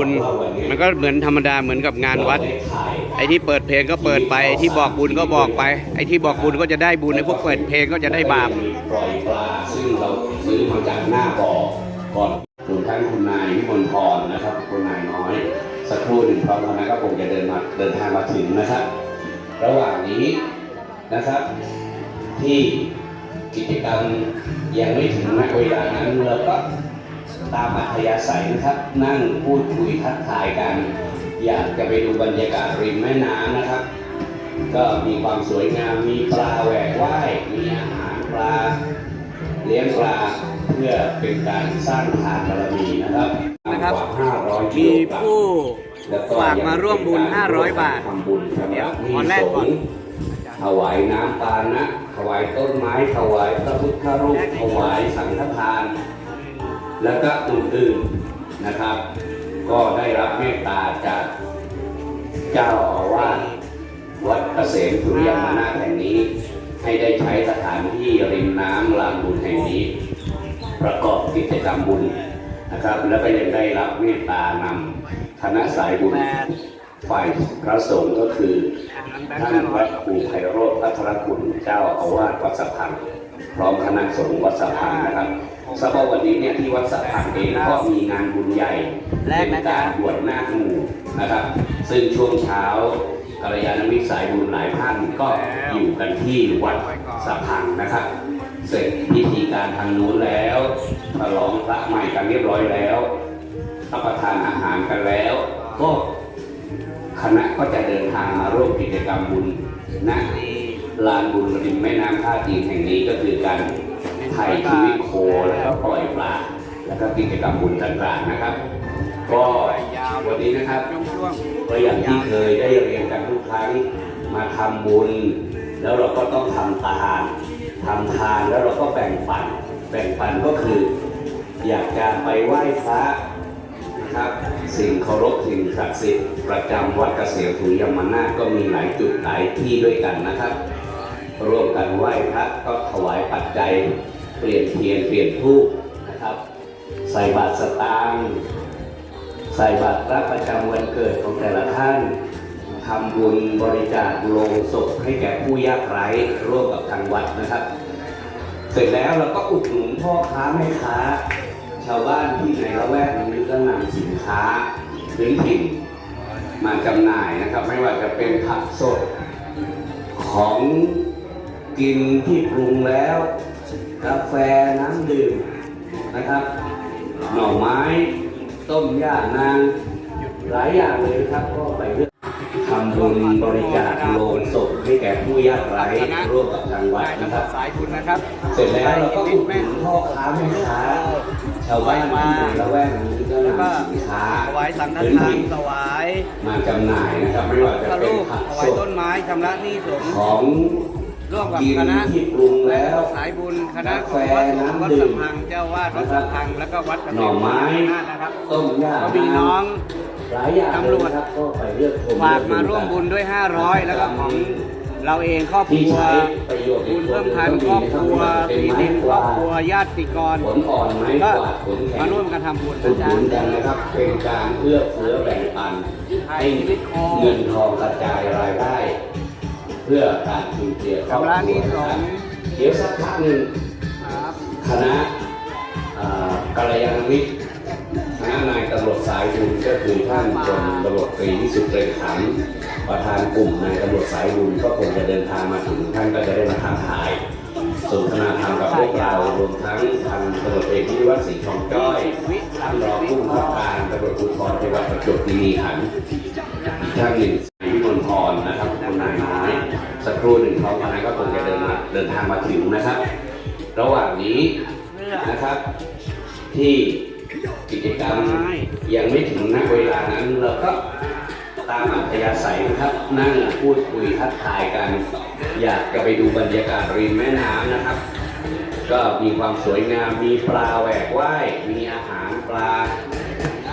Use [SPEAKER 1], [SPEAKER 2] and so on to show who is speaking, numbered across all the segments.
[SPEAKER 1] บุญ มันก็เหมือนธรรมดาเหมือนกับงานวัด ไอ้ที่เปิดเพลงก็เปิดไปไอ้ที่บอกบุญก็บอกไป ไอ้ที่บอกบุญก็จะได้บุญไอ้พวกเปิดเพลงก็จะได้บาป
[SPEAKER 2] ปล่อยปลาซึ่งเราซื้อมาจากหน้าบ่อก่อนรวมทั้งคุณนายวิมลพรนะครับคุณนายน้อย สักครู่หนึ่งพร้อมกันนะก็คงจะเดินมาเดินทางมาถึงนะครับ ระหว่างนี้นะครับ ที่กิจกรรมยังไม่ถึงณเวลานั้นเราก็ ตามอัธยาศัยนะครับ นั่งพูดคุยทักทายกัน อยากจะไปดูบรรยากาศริมแม่น้ำนะครับ ก็มีความสวยงาม มีปลาแหวกว่าย มีอาหารปลา เลี้ยงปลาเพื่อเป็นการสร้างทานบารมีนะครับ
[SPEAKER 1] นะครับ
[SPEAKER 2] กว่า500กิ
[SPEAKER 1] มี
[SPEAKER 2] โลกรัม
[SPEAKER 1] ผู้
[SPEAKER 2] แล้วก็
[SPEAKER 1] ฝากมาร่วมบุญ 500 บาท
[SPEAKER 2] ทำบุญชำ
[SPEAKER 1] เดี๋ย
[SPEAKER 2] ระ
[SPEAKER 1] ว
[SPEAKER 2] หนี้
[SPEAKER 1] ขอแรก
[SPEAKER 2] ส
[SPEAKER 1] ก่อน
[SPEAKER 2] งฆ์ถวายน้ำปานะ ถวายต้นไม้ ถวายพระพุทธรูป ถวายสังฆทาน แล้วก็อื่นๆนะครับ ก็ได้รับเมตตาจากเจ้าอาวาสวัดเกษมสุริยมานาแห่งนี้ ให้ได้ใช้สถานที่ริมน้ำลานบุญแห่งนี้ ประกอบกิจกรรมบุญนะครับ แล้วก็ยังได้รับเมตตานำคณะสายบุญ ฝ่ายพระสงฆ์ก็คือท่านพระครูไพโรธพัทรคุณเจ้าอาวาสวัดสะพังพร้อมคณะสงฆ์วัดสะพังนะครับสำหรับวันนี้เนี่ยที่วัดสะพังเองก็มีงานบุญใหญ่
[SPEAKER 1] แรก
[SPEAKER 2] เป็
[SPEAKER 1] นะ
[SPEAKER 2] น
[SPEAKER 1] จ๊ะ
[SPEAKER 2] การบวชนาคหมู่นะครับ ซึ่งช่วงเช้ากัลยาณมิตรสายบุญหลายท่านก็อยู่กันที่วัดสะพังนะครับ เสร็จพิธีการทางนู้นแล้วฉลองพระใหม่กันเรียบร้อยแล้วรับประทานอาหารกันแล้วก็ คณะก็จะเดินทางมาร่วมกิจกรรมบุญณลานบุญริมแม่น้ำท่าจีนแห่งนี้ก็คือการไถ่ชีวิตโคแล้วก็ปล่อยปลาแล้วก็กิจกรรมบุญต่างๆนะครับ ก็วันนี้นะครับก็อย่างที่เคยได้เรียนกันทุกครั้งมาทำบุญ แล้วเราก็ต้องทำทานทำทานแล้วเราก็แบ่งปัน แบ่งปันก็คือ อยากจะไปไหว้พระ นะครับสิ่งเคารพสิ่งศักดิ์สิทธิ์ประจำวัดเกษมถุยมนาก็มีหลายจุดหลายที่ด้วยกันนะครับ ร่วมกันไหว้พระก็ถวายปัจจัย เปลี่ยนเทียนเปลี่ยนธูปนะครับ ใส่บาตรสตางค์ใส่บาตรพระประจำวันเกิดของแต่ละท่านทำบุญบริจาคโลงศพให้แก่ผู้ยากไร้ร่วมกับทางวัดนะครับ เสร็จแล้วเราก็อุดหนุนพ่อค้าแม่ค้า ชาวบ้านที่ในละแวกนี้ ก็นำสินค้าพื้นถิ่นมาจำหน่ายนะครับ ไม่ว่าจะเป็นผักสดของกินที่ปรุงแล้ว กาแฟน้ำดื่มนะครับ หน่อไม้ ต้มย่านางหลายอย่างเลยครับก็ไปเลือกทำบุญบริจาคโลงศพให้แก่ผู้ยากไร้ร่วมกับทางวัดนะครับ
[SPEAKER 1] สายบุญนะครับ
[SPEAKER 2] เสร็จแล้วเราก็อุดหนุนพ่อค้าแม่ค้าชาวบ้านที่อยู่ละแวกนี้ก็
[SPEAKER 1] แล้วก็
[SPEAKER 2] นำสินค้า
[SPEAKER 1] ถวายสังฆ
[SPEAKER 2] พื้น
[SPEAKER 1] ทาน
[SPEAKER 2] ถิ่น
[SPEAKER 1] ถวาย
[SPEAKER 2] มาจำหน่ายนะครับไม่ว่าจะ
[SPEAKER 1] พระ
[SPEAKER 2] เป็น
[SPEAKER 1] รูป
[SPEAKER 2] ผัก
[SPEAKER 1] ถ
[SPEAKER 2] ส
[SPEAKER 1] วาย
[SPEAKER 2] ด
[SPEAKER 1] ต้นไม้ชำระหนี้สงฆ์
[SPEAKER 2] ของ
[SPEAKER 1] ร่วมกับ
[SPEAKER 2] กิน
[SPEAKER 1] คณะ
[SPEAKER 2] ที่ปรุงแล้ว
[SPEAKER 1] สายบุญคณะของวัดสงฆ์วัดสะพังเจ้าวาดวัดสะพังแล้วก็วัดเกษ
[SPEAKER 2] หน่อ
[SPEAKER 1] ม
[SPEAKER 2] ไม้
[SPEAKER 1] นาถนะครับ
[SPEAKER 2] ต้มย่า
[SPEAKER 1] ก็มีน้อง
[SPEAKER 2] หลายอย่าง
[SPEAKER 1] ตำรวจ
[SPEAKER 2] เลยนะครับก็ไปเลือกชม
[SPEAKER 1] ฝากมาร่วมบุญด้วย 500 แล้วก็ของ เราเองครอบค
[SPEAKER 2] ที่
[SPEAKER 1] รัว
[SPEAKER 2] ใช้ประโยชน์
[SPEAKER 1] บุญเพิ่มพันครอบครัวสีดินครอบครัวญาติกร
[SPEAKER 2] ผลอ่อนไม้
[SPEAKER 1] ก็
[SPEAKER 2] กวาดผลแข็ง
[SPEAKER 1] มาร่วมกันทำบุญ
[SPEAKER 2] อุ
[SPEAKER 1] นะ
[SPEAKER 2] ดห
[SPEAKER 1] จ๊ะ
[SPEAKER 2] นุนกันนะครับเป็นการเอื้อเฟื้อแบ่งปันให้เงินทองกระจายรายได้ เพื่อการจุนเจือครอบค
[SPEAKER 1] ชำระห
[SPEAKER 2] รั
[SPEAKER 1] นี้
[SPEAKER 2] ว
[SPEAKER 1] ส
[SPEAKER 2] นะครับ
[SPEAKER 1] งฆ์
[SPEAKER 2] เดี๋ยวสักพักหนึ่ง
[SPEAKER 1] ครับ
[SPEAKER 2] คณะอ่ากัลยาณมิตรคณะนายตำรวจสายบุญก็คือท่านพลตำรวจตรีวิสุทธิ์เรขันประธานกลุ่มในตำรวจสายบุญก็คงจะเดินทางมาถึงท่านก็จะได้มาทำถ่ายสนทนาธรรมกับพวกเรารวมทั้งพันตำรวจเอกพิวัฒน์ศรีทองจ้อยท่านรองผู้บังคับการตำรวจภูธรจังหวัดประจวบคีรีขันธ์อีกท่านหนึ่งนายวิมลพรนะครับคุณนายน้อยสักครู่หนึ่งพร้อมกันนั้นก็คงจะเดินมาเดินทางมาถึงนะครับ ระหว่างนี้นะครับที่กิจกรรม ยังไม่ถึงณเวลานั้นเราก็ตามอัธยาศัยนะครับ นั่งพูดคุยทักทายกัน อยากจะไปดูบรรยากาศริมแม่น้ำนะครับ ก็มีความสวยงามมีปลาแหวกว่ายมีอาหารปลา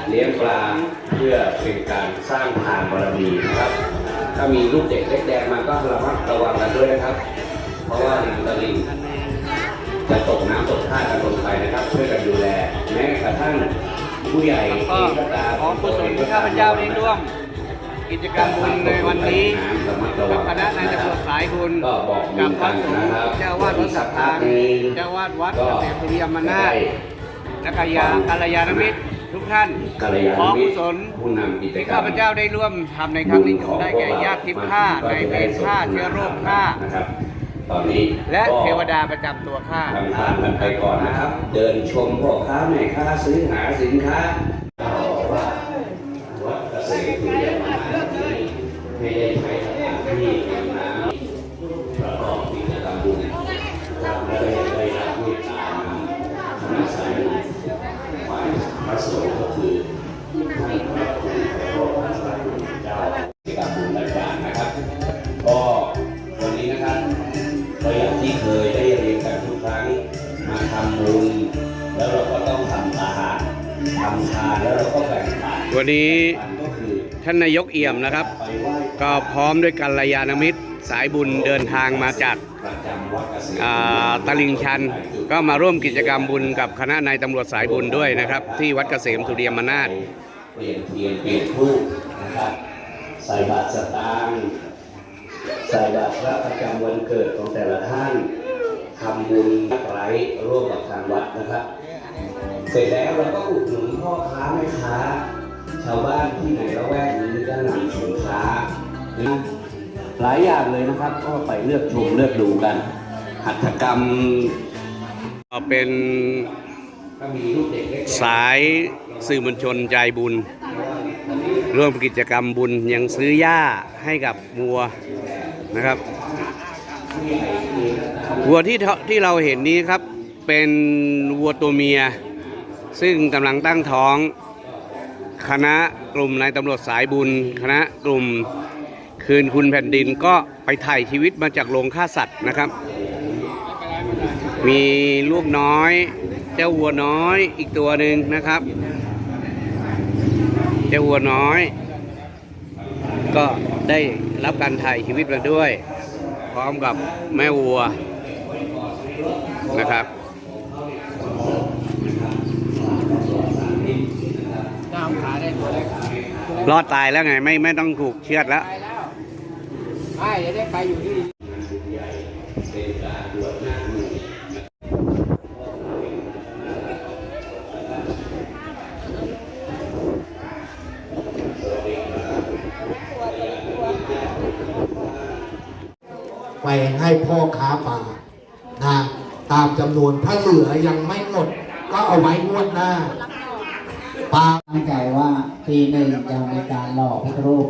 [SPEAKER 2] เลี้ยงปลาเพื่อเป็นการสร้างทานบารมีนะครับ ถ้ามีลูกเด็กเล็กแดงมาก็ระมัดระวังกันด้วยนะครับ เพราะว่าริมตลิ่งจะตกน้ำตกท่ากันลงไปนะครับช่วยกันดูแลแม้กระทั่ง ผู้ใหญ่
[SPEAKER 1] ก็ขอกุศลที่ข้าพเจ้าได้ร่วม กิจกรรมบุญในวันนี้กับคณะนายตำรวจสายบุญ
[SPEAKER 2] กับ
[SPEAKER 1] พระ
[SPEAKER 2] น
[SPEAKER 1] สงฆ์เจ้าวาดวัดสัทธาเจ้าวาดวัดเกษตรสุริยมนาถและกายากัลยาณมิตรทุกท่านขอกุศล
[SPEAKER 2] ผู้นำกิจ
[SPEAKER 1] ที่ข้าพเจ้าได้ร่วมทำในครั้งนี้จงได้แก่ญาติทิพย์ข้าในเวรข้าเชื้อโรคข้า
[SPEAKER 2] นะครับ ตอนนี้
[SPEAKER 1] และ
[SPEAKER 2] ก็
[SPEAKER 1] เทวดาประจำตัวข้า
[SPEAKER 2] ทำทานกันไปก่อนนะครับ เดินชมพ่อค้าแม่ค้าซื้อหาสินค้าว่าวัดเกษตรทุเรียนมาที่ไม่ วันนี้ท่านนา
[SPEAKER 1] ยกเอี่ยมนะครับ ก็พร้อมด้วยกัลยาณมิตรสายบุญเดินทางมาจาก
[SPEAKER 2] ประจำวัดเกษต
[SPEAKER 1] ลิ่งชัน ก็มาร่วมกิจกรรมบุญกับคณะนายตำรวจสายบุญด้วยนะครับ ที่วัดเกษมสุริยมนาถ
[SPEAKER 2] เปลี่ยนเทียนเปลี่ยนรูปนะครับใส่บาตรสตางค์ใส่บาตรพระประจำวันเกิดของแต่ละท่านทำบุญไร้ร่วมกับทางวัดนะครับ เสร็จแล้วเราก็อุดหนุนพ่อค้าแม่ค้า ชาวบ้านที่ในละแวกนี้ก็นำสินค้าหลายอย่างเลยนะครับ ก็ไปเลือกชมเลือกดูกัน หัตถกรรม
[SPEAKER 1] เป็นสายสื่อมวลชนใจบุญ ร่วมกิจกรรมบุญยังซื้อหญ้าให้กับวัวนะครับวัวที่ที่เราเห็นนี้ครับเป็นวัวตัวเมีย ซึ่งกำลังตั้งท้อง คณะกลุ่มนายตำรวจสายบุญ คณะกลุ่มคืนคุณแผ่นดินก็ไปถ่ายชีวิตมาจากโรงฆ่าสัตว์นะครับ มีลูกน้อย เจ้าวัวน้อยอีกตัวหนึ่งนะครับ เจ้าวัวน้อย ก็ได้รับการถ่ายชีวิตมาด้วย พร้อมกับแม่วัวนะครับ
[SPEAKER 3] น้ำขาได้ตัวได้ขาร
[SPEAKER 1] อดตายแล้วไงไม่ไม่ต้องถูกเชือดแล้ว
[SPEAKER 3] ไปแล้วไม่เดี๋ยวได้ไปอยู่ที่
[SPEAKER 2] เป็นการบวชหน้าหมู่
[SPEAKER 4] ไปให้พ่อค้าป่านะตามจำนวนถ้าเหลือยังไม่หมด ก็เอาไว้งวดหน้าปลา
[SPEAKER 5] ตั้งใจว่า ปีหนึ่งจะมีการหล่อพระรูป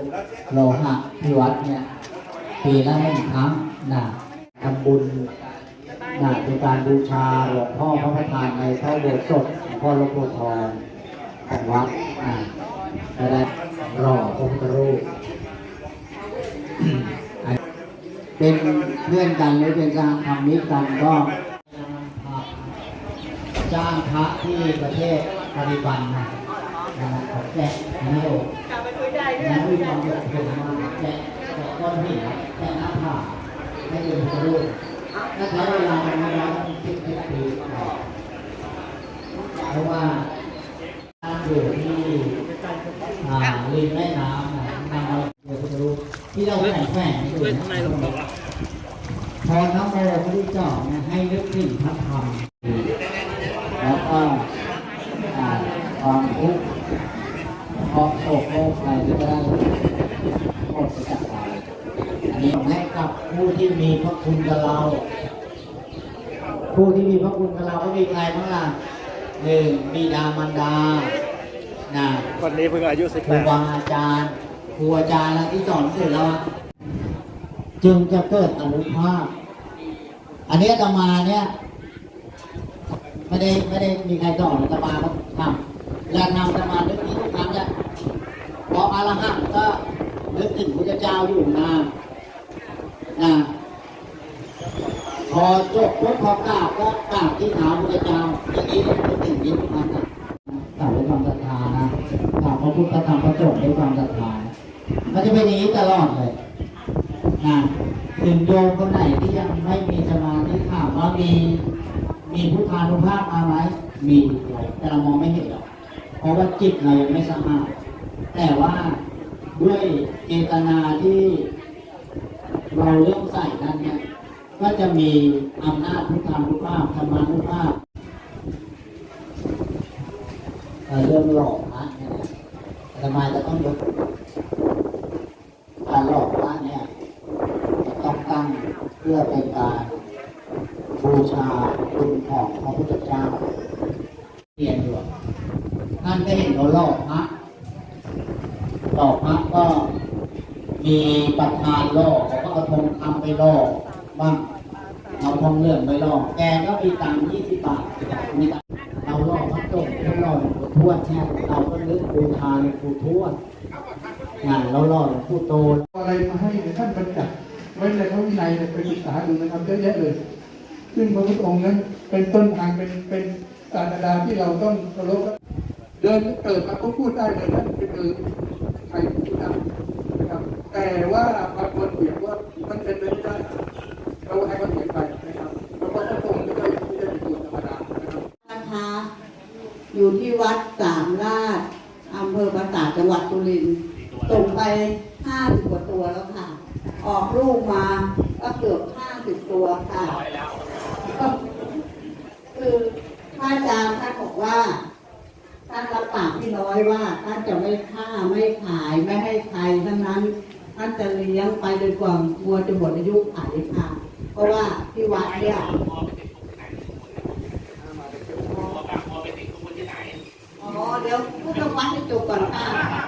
[SPEAKER 5] โลหะที่วัดเนี่ยปีละหนึ่งครั้งนะทำบุญนะเป็นการบูชาหลวงพ่อพระประธานในพระโบสถหลวงพ่อหลวงปู่ทองของวัดนะจะได้หล่อพระพุทธรูปเป็นเพื่อนกันหรือเป็นการทำมิตรกันก็จ้างพระที่ประเทศปริบันนะ นะครับขอแจกนิโยมแล้วมีความเดือดร้อนมากแจกแจกก้อนหินแจกหน้าผาให้เป็นพระรูปถ้าใช้เวลาประมาณสิบสิบปีเพราะว่าตั้งอยู่ที่ริมแม่น้ำนะนำเอาเดือดรูปที่เราแฝงแฝงอยู่นะพอน้ำโมพระพุทธเจ้าให้นึกถึงพระธรรม แล้วก็อ่าความทุกข์ความโศกโรคภัยก็ได้หมดไปจากเราอันนี้ให้กับผู้ที่มีพระ คุณกับเรา ผู้ที่มีพระคุณกับเราก็มีใครบ้างล่ะหนึ่งบิดามารดานะ
[SPEAKER 3] วันนี้เพิ่งอายุสิบ
[SPEAKER 5] ครูบาอาจารย์ครูอาจารย์แล้วที่สอนเสร็จแล้วอะจึงจะเกิดอนุภาพ อันนี้อาตมาเนี่ยไม่ได้ไม่ได้มีใครสอนอาตมาก็ทำแล้วทำอาตมานึกนี้ทุกครั้งเนี่ยพออรหันต์ก็นึกถึงพระเจ้าอยู่นะนะพ อจบปุ๊บพอกาก็กราบที่เท้าพระเจ้าอย่างนี้ก็นึกถึงนี้ทุกครั้งนะกราบด้วยความศรัทธานะกราบพระพุทธธรรมพระสงฆ์ด้วยความศรัทธามันจะเป็นอย่างนี้ตลอดเลยนะถึงโยมคนไหนที่ยังไม่มีสมาธิถามว่ามีมีพุทธานุภาพมาไหมมีแต่เรามองไม่เห็นหรอกเพราะว่าจิตเรายังไม่สะอาดแต่ว่าด้วยเจตนาที่เราเริ่มใส่นั้นเนี่ย ก็จะมีอำนาจพุทธานุภาพธรรมานุภาพเรื่องหลอกพระเนี่ยนะอาตมจะต้องยกการหลอกพระเนี่ยจะต้องตั้งเพื่อเป็นการบูชาคุณของพระพุทธเจ้าเรียนอยู่ท่านก็เห็นเราหลอกพระหลอกพระก็มีประธานหล่อเขาก็เอาทองคำไปหล่อ บ้างเอาทองเหลืองไปล่อแกก็มีตังค์ยี่สิบบาทมีตังค์เราล่อพระโจงเราล่อหลวงปู่ทวดแช่เราก็นึกบูชาหลวงปู่ทวดงานเราล่อหลวงปู่โต
[SPEAKER 6] อะไรมาให้เนี่ยท่านบัญญัติไว้ในพระวินัยเนี่ยไปศึกษาดูนะครับเยอะแยะเลย ซึ่งพระพุทธองค์นั้นเป็นต้นทางเป็นเป็นศาสดาที่เราต้องเคารพเดินเกิดมาก็พูดได้เลยท่านเป็นใครพูดได้นะครับแต่ว่าบางคนเถียงว่ามันเป็น อ
[SPEAKER 7] ยู่ที่วัดสามราชอำเภอปราสาทจังหวัดสุรินทร์ส่งไปห้าสิบกว่าตัวแล้วค่ะ ออกลูกมาก็เกือบห้าสิบตัวค่ะก็คือพระอาจารย์ท่านบอกว่าท่านรับปากพี่น้อยว่าท่านจะไม่ฆ่าไม่ขายไม่ให้ใครทั้งนั้นท่านจะเลี้ยงไปจนกว่าวัวจะหมดอายุไขค่ะ เพราะว่าที่วัดเนี่ย อ๋อ เดี๋ยว พูด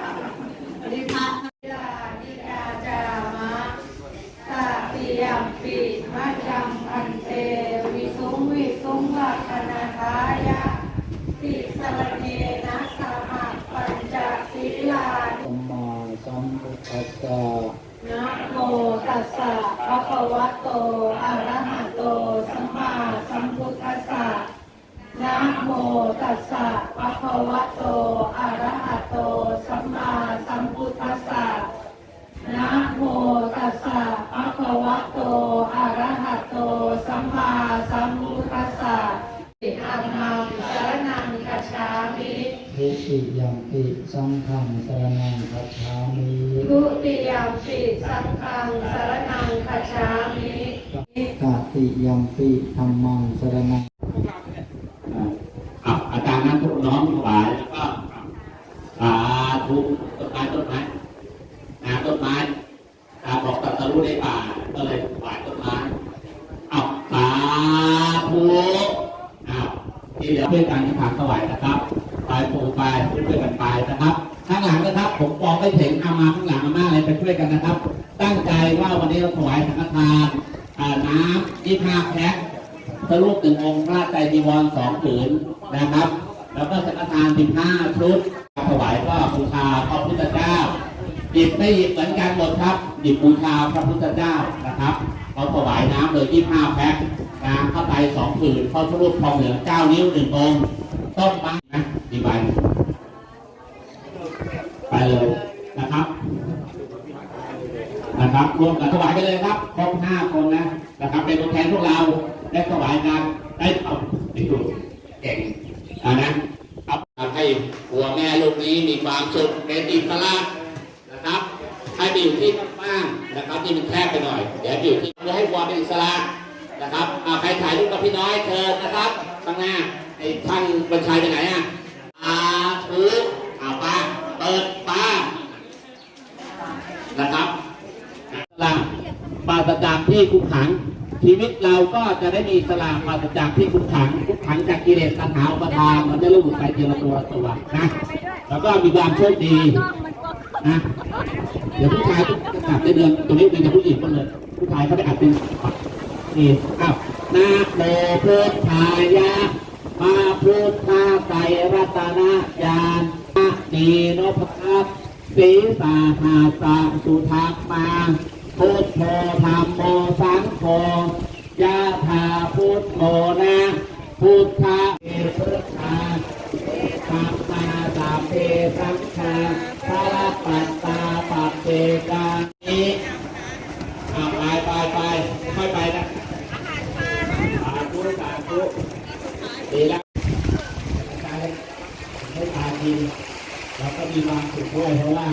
[SPEAKER 8] โตอะระหะโต สัมมาสัมพุทธัสสะธัมมังสรณังคัจฉามิ
[SPEAKER 5] ทุติยัมปิสังฆังสรณังคัจฉามิ
[SPEAKER 8] ทุติยมปิสังฆังสรณังคัจฉามิ
[SPEAKER 5] กาติยัมปิธรรมังสรณัง
[SPEAKER 9] อะอาจารย์นั้นทุกน้องถวายแล้วก็สาธุต้นไม้ต้นไม้นาต้นไม้ตาบอกตัดสรู้ในป่า ก็เลยถวายต้นไม้เอาสาธุอ้าวที่เหลือเพื่อการที่ผ่านถวายนะครับไปปูไปช่วยกันไปนะครับ ข้างหลังนะครับ ผมมองไม่ถึงเอามาข้างหลังอามาอะไรไปช่วยกันนะครับ ตั้งใจว่าวันนี้เราถวายสังฆทานน้ำยี่ห้าแพ็คพระรูปหนึ่งองค์พระใจจีวรสองผืนนะครับ แล้วก็สังฆทานสิบห้าชุดถวายก็บูชาพระพุทธเจ้าหยิบไม่หยิบเหมือนกันหมดครับ หยิบบูชาพระพุทธเจ้านะครับเขาถวายน้ำเลยยี่ห้าแพ็คน้ำเข้าไปสองผืนพระรูปทองเหลืองเก้านิ้วหนึ่งองค์ต้นไม้นะดีใบไปเลยนะครับ นะครับรวมกันถวายไปเลยครับครบห้าคนนะนะครับ เป็นตัวแทนพวกเราได้ถวายกันได้เอาติดตัวเก่งอ่านะเอาทำให้หัวแม่ลูกนี้มีความสุขเป็นอิสระนะครับให้ไปอยู่ที่ับที่มันแคบไปหน่อย เดี๋ยวอยู่ที่จะให้ความเป็นอิสระนะครับเอาใครถ่ายรูปกับพี่น้อยเชิญนะครับข้างหน้าไอ้ท่านบรรชัยไปไหนอะอาทุเอาปาเปิดปานะครับสลากปราศจากที่คุมขัง ชีวิตเราก็จะได้มีสลากปราศจากที่คุมขังคุมขังจากกิเลสตัณหาอุปทานมันได้ลูกไปทีละตัวละตัวนะแล้วก็มีความโชคดี นะเดี๋ยวผู้ชายจะกลับเดือนตัวนี้เป็นผู้หญิงหมดเลย ผู้ชายเขาไปอัดเป็นนี่อ้าวนาโมพุทธายะมาพุทธาไตรรัตนาญาณดีโนภคัสสีสาหาสาสุทักมาพุทโธธรรมโมสังโฆยะธาพุทโธนะพุทธะเอพุทธาธรรมาสามเพสังฆา พระปัตตาปัจเจกานิอ่าไปไปไปค่อยไปนะสาธุสาธุดีแล้วใจให้ตาทีเราก็มีความสุขด้วยเพราะว่า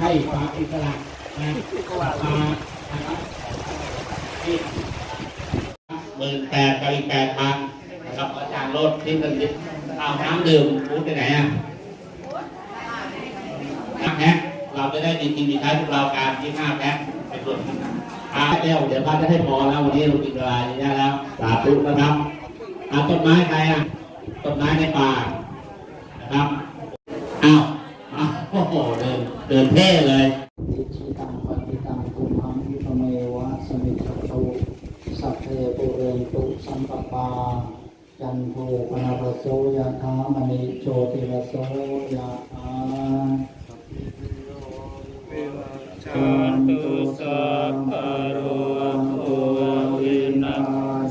[SPEAKER 9] ให้ความอิสระนะมานะครับที่หมื่นแปดกับอีกแปดพันนะครับอาจารย์รถที่เป็นเอาน้ำดื่มพูดไปไหนอะ น้ำแพ็คเราจะได้ดีกินดีใช้พวกเราการที่ห้าแพ็คเป็นส่วนอ่าเดี๋ยวเดี๋ยวพระจะให้พอแล้ววันนี้เรากินเวลาเยอะแล้วสาธุนะครับอาต้นไม้ใครอะต้นไม้ในป่านะครับอ้าวโอ้โหเดินเดินเท่เลย
[SPEAKER 5] อิชิตังปฏิตังตุมหังยุตเมวะสมิจฉตุสัพเพปุเรนตุสัมปปาจันโทปนรสโสยะธามณิโชติรสโสยะธา จันตุสัพพะโรโควินา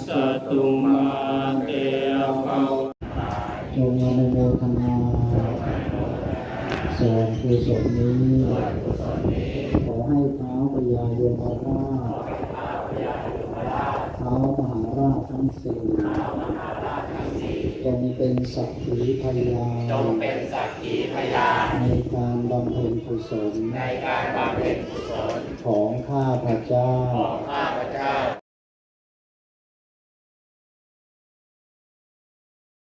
[SPEAKER 5] สตุมาเตภวจงอนุโมทนาส่วนกุศลนี้ขอให้เท้าพญายมราชเท้ามหาราชทั้งสี่จงเป็นสักขีพยานจงเป็นสักขีพยานในการบำเพ็ญกุศลในการบำเพ็ญกุศลของข้าพระเจ้าของข้าพระเจ้า